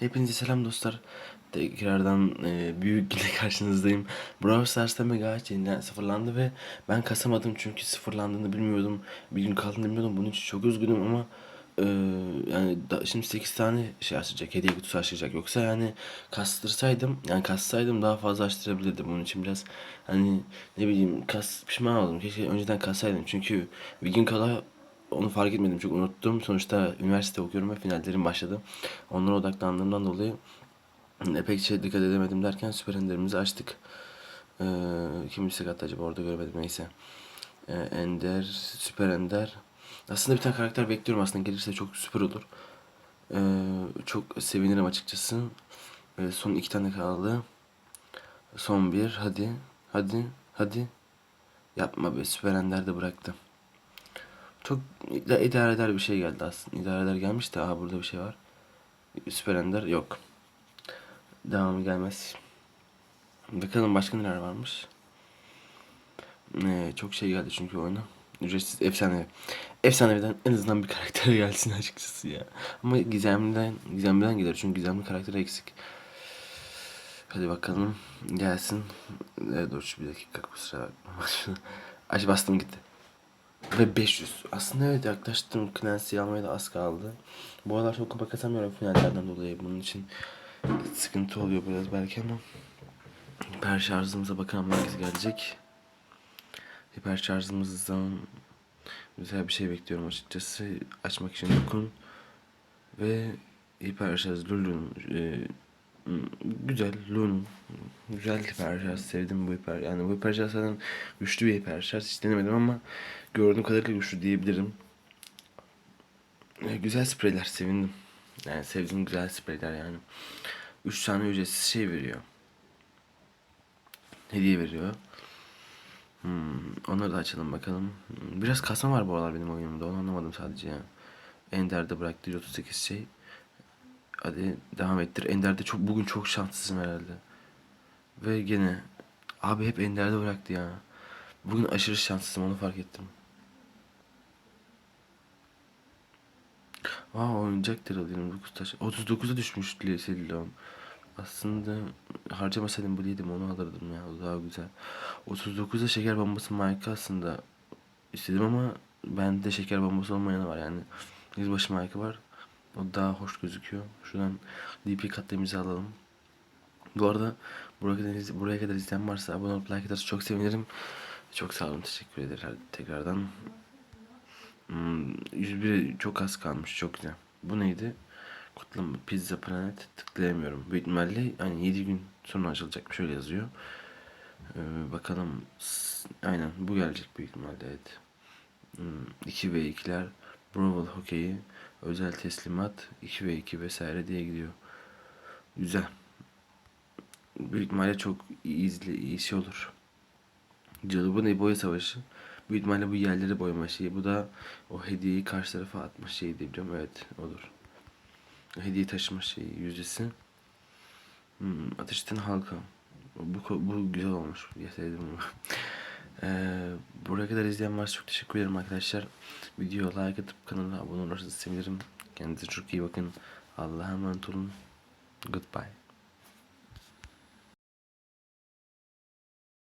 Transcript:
Hepinize selam dostlar. Tekrardan e, büyük ile karşınızdayım. Brawl Stars'ta Mega yeniden sıfırlandı ve ben kasamadım çünkü sıfırlandığını bilmiyordum. Bir gün kaldığını bilmiyordum. Bunun için çok üzgünüm ama e, yani da, şimdi 8 tane şey açacak, hediye kutusu açacak. Yoksa yani kastırsaydım, yani kassaydım daha fazla açtırabilirdim. Bunun için biraz hani ne bileyim kas pişman oldum. Keşke önceden kassaydım çünkü bir gün kala onu fark etmedim çok unuttum. Sonuçta üniversite okuyorum ve finallerim başladı. Onlara odaklandığımdan dolayı e, pek şey dikkat edemedim derken süper enderimizi açtık. Ee, kim attı acaba orada göremedim neyse. Ee, ender, süper ender. Aslında bir tane karakter bekliyorum aslında gelirse çok süper olur. Ee, çok sevinirim açıkçası. Ee, son iki tane kaldı. Son bir hadi hadi hadi. Yapma be süper ender de bıraktı. Çok ida- idare eder bir şey geldi aslında. İdare eder gelmiş de aha burada bir şey var. Süper Ender yok. Devamı gelmez. Bakalım başka neler varmış. Ee, çok şey geldi çünkü oyuna. Ücretsiz efsane. Efsaneviden en azından bir karakter gelsin açıkçası ya. Ama gizemliden gizemliden gelir çünkü gizemli karakteri eksik. Hadi bakalım gelsin. Ee, dur şu bir dakika kusura bakma. Aç bastım gitti. Ve 500. Aslında evet yaklaştım. Clancy'yi almaya da az kaldı. Bu aralar çok kupa kasamıyorum finallerden dolayı. Bunun için sıkıntı oluyor biraz belki ama. Hiper şarjımıza bakalım hangisi gelecek. Hiper şarjımızdan güzel bir şey bekliyorum açıkçası. Açmak için dokun. Ve hiper şarj Lulu'nun e, güzel Lulu'nun güzel hiper şarj sevdim bu hiper yani bu hiper şarj zaten güçlü bir hiper şarj hiç denemedim ama gördüğüm kadarıyla güçlü diyebilirim. E, güzel spreyler sevindim. Yani sevdiğim güzel spreyler yani. 3 tane ücretsiz şey veriyor. Hediye veriyor. Hmm, onları da açalım bakalım. Biraz kasma var bu aralar benim oyunumda. Onu anlamadım sadece ya. Ender'de bıraktı 138 şey. Hadi devam ettir. Ender'de çok bugün çok şanslısın herhalde. Ve gene abi hep Ender'de bıraktı ya. Bugün aşırı şanslısın onu fark ettim. Aa oyuncak lira 29 taş. 39'a düşmüş Leon. Aslında harcamasaydım bu değildim onu alırdım ya o daha güzel. 39'da şeker bombası marka aslında istedim ama bende şeker bombası olmayanı var yani. Yüzbaşı marka var. O daha hoş gözüküyor. Şuradan DP katlayımızı alalım. Bu arada buraya kadar, buraya kadar izleyen varsa abone olup like atarsa çok sevinirim. Çok sağ olun teşekkür ederim tekrardan. Hmm, 101 çok az kalmış çok güzel. Bu neydi? Kutlama Pizza Planet tıklayamıyorum. Büyük ihtimalle hani 7 gün sonra açılacak şöyle yazıyor. Ee, bakalım aynen bu gelecek büyük ihtimalle evet. Hmm, 2 ve 2'ler Brawl Hockey'i özel teslimat 2 ve 2 vesaire diye gidiyor. Güzel. Büyük ihtimalle çok iyi izle, iyi şey olur. Cadı ne boya savaşı. Büyük ihtimalle bu yerleri boyama şeyi. Bu da o hediyeyi karşı tarafa atma şeyi diye. Evet olur. Hediye taşıma şeyi yüzdesi. Hmm, ateşten halka. Bu, bu güzel olmuş. Ya sevdim bunu. Ee, buraya kadar izleyen varsa çok teşekkür ederim arkadaşlar. Videoya like atıp kanala abone olursanız sevinirim. Kendinize çok iyi bakın. Allah'a emanet olun. Goodbye.